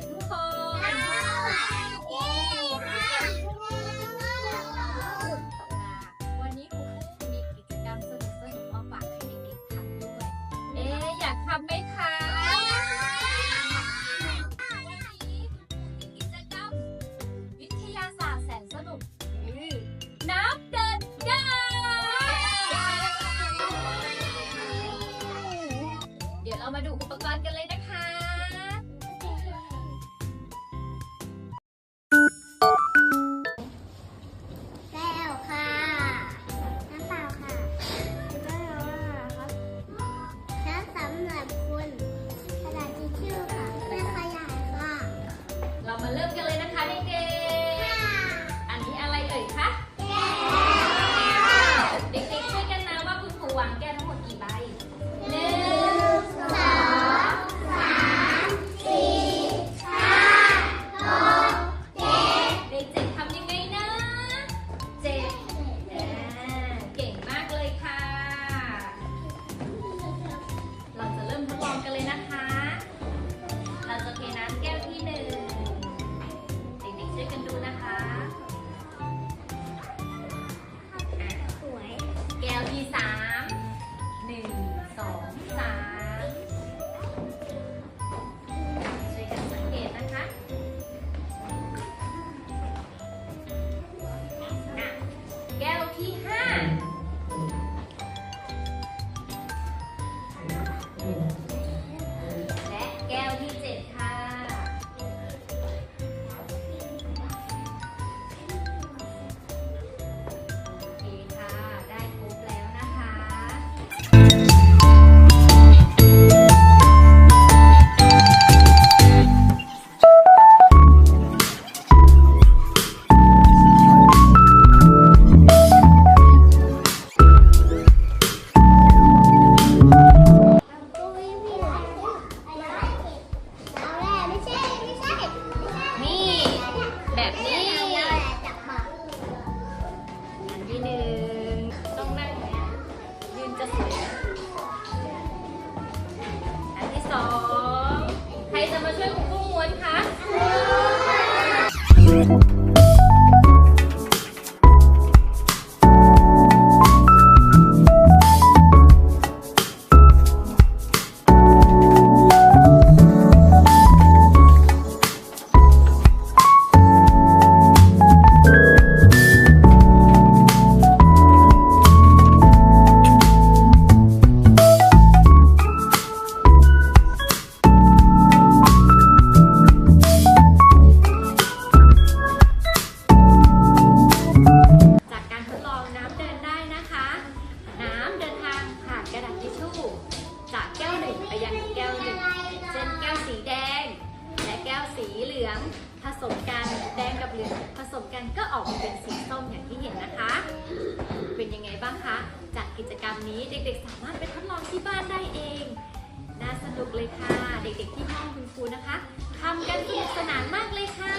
如何 I love you. แบบนี้อันที่หนึ่งต้องนั่งยืนจะสวยอันที่สองใครจะมาช่วยคุณกุ้งม้วนคะ็นแก้วสีแดง และแก้วสีเหลืองผสมกันแดงกับเหลืองผสมกันก็ออกมาเป็นสีส้มอย่างที่เห็นนะคะ เป็นยังไงบ้างคะจากกิจกรรมนี้เด็กๆ สามารถไปทดลองที่บ้านได้เองน่าสนุกเลยค่ะ เด็กๆที่ห้องคุณครูนะคะทำกันสนุกสนานมากเลยค่ะ